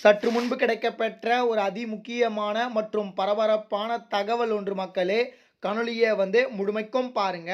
சற்று முன்பு கிடைக்கப்பெற்ற ஒரு அதிமுக்கியமான மற்றும் பரபரப்பான தகவல் ஒன்று மக்களே. கணொலியை வந்து முழுமைக்கும் பாருங்க.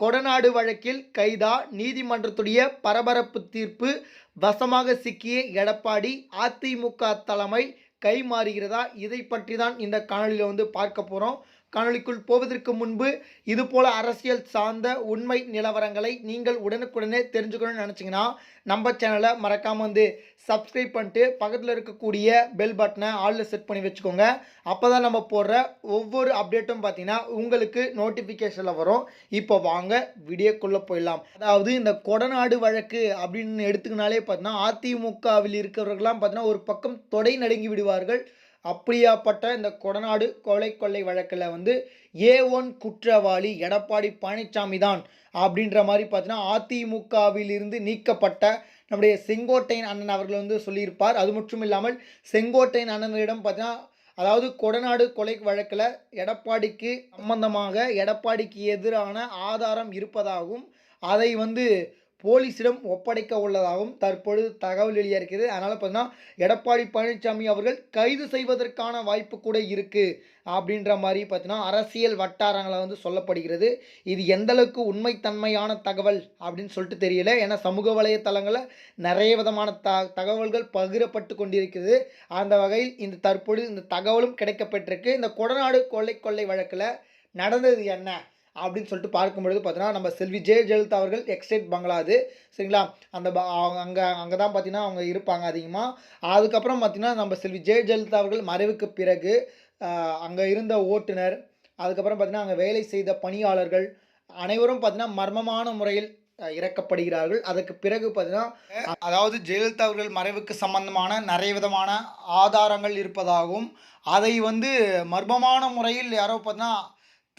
கொடநாடு வழக்கில் கைதா நீதிமன்றத்துடைய பரபரப்பு தீர்ப்பு வசமாக சிக்கிய எடப்பாடி அதிமுக தலைமை கை மாறுகிறதா இதை பற்றி தான் இந்த காணொலியில் வந்து பார்க்க போகிறோம் காணொலிக்குள் போவதற்கு முன்பு இது போல அரசியல் சார்ந்த உண்மை நிலவரங்களை நீங்கள் உடனுக்குடனே தெரிஞ்சுக்கணும்னு நினச்சிங்கன்னா நம்ம சேனலை மறக்காமல் வந்து சப்ஸ்கிரைப் பண்ணிட்டு பக்கத்தில் இருக்கக்கூடிய பெல் பட்டனை ஆளில் செட் பண்ணி வச்சுக்கோங்க. அப்போ தான் நம்ம போடுற ஒவ்வொரு அப்டேட்டும் பார்த்தீங்கன்னா உங்களுக்கு நோட்டிஃபிகேஷனில் வரும். இப்போ வாங்க வீடியோக்குள்ளே போயிடலாம். அதாவது இந்த கொடநாடு வழக்கு அப்படின்னு எடுத்துக்கினாலே பார்த்தீங்கன்னா அதிமுகவில் இருக்கிறவர்கள்லாம் பார்த்தீங்கன்னா ஒரு பக்கம் தொடை நடுங்கி விடுவார்கள். அப்படியாப்பட்ட இந்த கொடநாடு கொலை கொள்ளை வழக்கில் வந்து ஏ ஒன் குற்றவாளி எடப்பாடி பழனிசாமி தான் அப்படின்ற மாதிரி பார்த்தீங்கன்னா அதிமுகவில் இருந்து நீக்கப்பட்ட நம்முடைய செங்கோட்டையன் அண்ணன் அவர்கள் வந்து சொல்லியிருப்பார். அது மட்டும் இல்லாமல் செங்கோட்டையன் அண்ணனிடம் பார்த்தீங்கன்னா அதாவது கொடநாடு கொலை வழக்கில் எடப்பாடிக்கு சம்பந்தமாக எடப்பாடிக்கு எதிரான ஆதாரம் இருப்பதாகவும் அதை வந்து போலீசிடம் ஒப்படைக்க உள்ளதாகவும் தற்பொழுது தகவல் வெளியாகிறது. அதனால் பார்த்தீங்கன்னா எடப்பாடி பழனிசாமி அவர்கள் கைது செய்வதற்கான வாய்ப்பு கூட இருக்குது அப்படின்ற மாதிரி பார்த்தீங்கன்னா அரசியல் வட்டாரங்களை வந்து சொல்லப்படுகிறது. இது எந்தளவுக்கு உண்மைத்தன்மையான தகவல் அப்படின்னு சொல்லிட்டு தெரியல. ஏன்னா சமூக வலைத்தளங்களில் நிறைய விதமான த தகவல்கள் பகிரப்பட்டு கொண்டிருக்கிறது அந்த வகையில் இந்த தற்பொழுது இந்த தகவலும் கிடைக்கப்பட்டிருக்கு. இந்த கொடநாடு கொள்ளை கொள்ளை வழக்கில் நடந்தது என்ன? அப்படின்னு சொல்லிட்டு பார்க்கும்பொழுது பார்த்தீங்கன்னா நம்ம செல்வி ஜெய ஜெயலலிதா அவர்கள் எக்ஸ்டேட் பங்களா அது. சரிங்களா? அந்த ப அவங்க அங்கே அங்கே தான் பார்த்தீங்கன்னா அவங்க இருப்பாங்க அதிகமாக அதுக்கப்புறம் பார்த்தீங்கன்னா நம்ம செல்வி ஜெய ஜெயலலிதா அவர்கள் மறைவுக்கு பிறகு அங்கே இருந்த ஓட்டுநர் அதுக்கப்புறம் பார்த்தீங்கன்னா அங்கே வேலை செய்த பணியாளர்கள் அனைவரும் பார்த்தீங்கன்னா மர்மமான முறையில் இறக்கப்படுகிறார்கள். அதற்கு பிறகு பார்த்தீங்கன்னா அதாவது ஜெயலலிதா அவர்கள் மறைவுக்கு சம்பந்தமான நிறைய விதமான ஆதாரங்கள் இருப்பதாகவும் அதை வந்து மர்மமான முறையில் யாரோ பார்த்தீங்கன்னா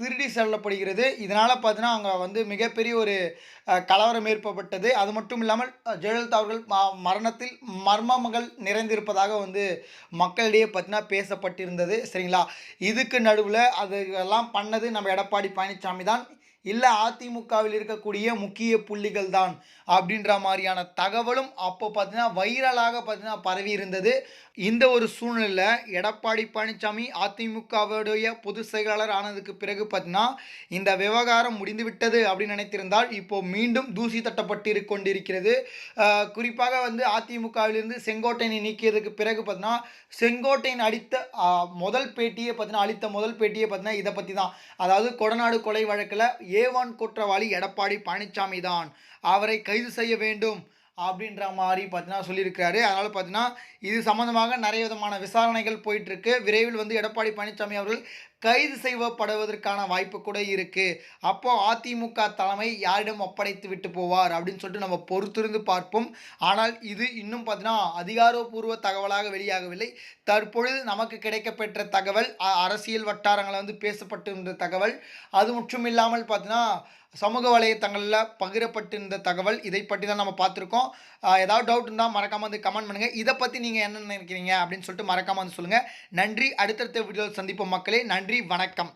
திருடி செல்லப்படுகிறது. இதனால் பார்த்தீங்கன்னா அங்கே வந்து மிகப்பெரிய ஒரு கலவரம் ஏற்பட்டது. அது மட்டும் இல்லாமல் ஜெயலலிதா அவர்கள் ம- மரணத்தில் மர்மங்கள் நிறைந்திருப்பதாக வந்து மக்களிடையே பார்த்தீங்கன்னா பேசப்பட்டிருந்தது. சரிங்களா? இதுக்கு நடுவில் அதெல்லாம் பண்ணது நம்ம எடப்பாடி பழனிசாமி தான். இல்லை அதிமுகவில் இருக்கக்கூடிய முக்கிய புள்ளிகள் தான் அப்படின்ற மாதிரியான தகவலும் அப்போ பார்த்தீங்கன்னா வைரலாக பார்த்தீங்கன்னா பரவி இருந்தது. இந்த ஒரு சூழ்நிலையில் எடப்பாடி பழனிசாமி அதிமுகவுடைய பொதுச் செயலாளர் ஆனதுக்கு பிறகு பார்த்தீங்கன்னா இந்த விவகாரம் முடிந்துவிட்டது அப்படின்னு நினைத்திருந்தால் இப்போ மீண்டும் தூசி தட்டப்பட்டு கொண்டிருக்கிறது குறிப்பாக வந்து அதிமுகவிலிருந்து செங்கோட்டையனை நீக்கியதுக்கு பிறகு பார்த்தீங்கன்னா செங்கோட்டையன் அடித்த முதல் பேட்டியை பார்த்தீங்கன்னா அளித்த முதல் பேட்டியை பார்த்தீங்கன்னா இதை பற்றி தான் அதாவது கொடநாடு கொலை வழக்கில் ஏவான் குற்றவாளி எடப்பாடி பழனிசாமி தான் அவரை கைது செய்ய வேண்டும். அப்படின்ற மாதிரி பார்த்தீங்கன்னா சொல்லியிருக்காரு அதனால் பார்த்தீங்கன்னா இது சம்மந்தமாக நிறைய விதமான விசாரணைகள் போயிட்டுருக்கு. விரைவில் வந்து எடப்பாடி பழனிசாமி அவர்கள் கைது செய்யப்படுவதற்கான வாய்ப்பு கூட இருக்குது அப்போது அதிமுக தலைமை யாரிடம் ஒப்படைத்து விட்டு போவார் அப்படின்னு சொல்லிட்டு நம்ம பொறுத்திருந்து பார்ப்போம். ஆனால் இது இன்னும் பார்த்தீங்கன்னா அதிகாரப்பூர்வ தகவலாக வெளியாகவில்லை. தற்பொழுது நமக்கு கிடைக்கப்பெற்ற தகவல் அ- அரசியல் வட்டாரங்களில் வந்து பேசப்பட்டிருந்த தகவல். அது மட்டும் இல்லாமல் பார்த்தீங்கன்னா சமூக வலைத்தளங்களில் பகிரப்பட்டிருந்த தகவல் இதை பற்றி தான் நம்ம பார்த்துருக்கோம். ஏதாவது டவுட் இருந்தால் மறக்காமல் வந்து கமெண்ட் பண்ணுங்கள் இதை பற்றி நீங்கள் என்ன நினைக்கிறீங்க அப்படின்னு சொல்லிட்டு மறக்காமல் வந்து சொல்லுங்கள் நன்றி. அடுத்தடுத்த வீடியோவில் சந்திப்போம் மக்களே. நன்றி. வணக்கம்.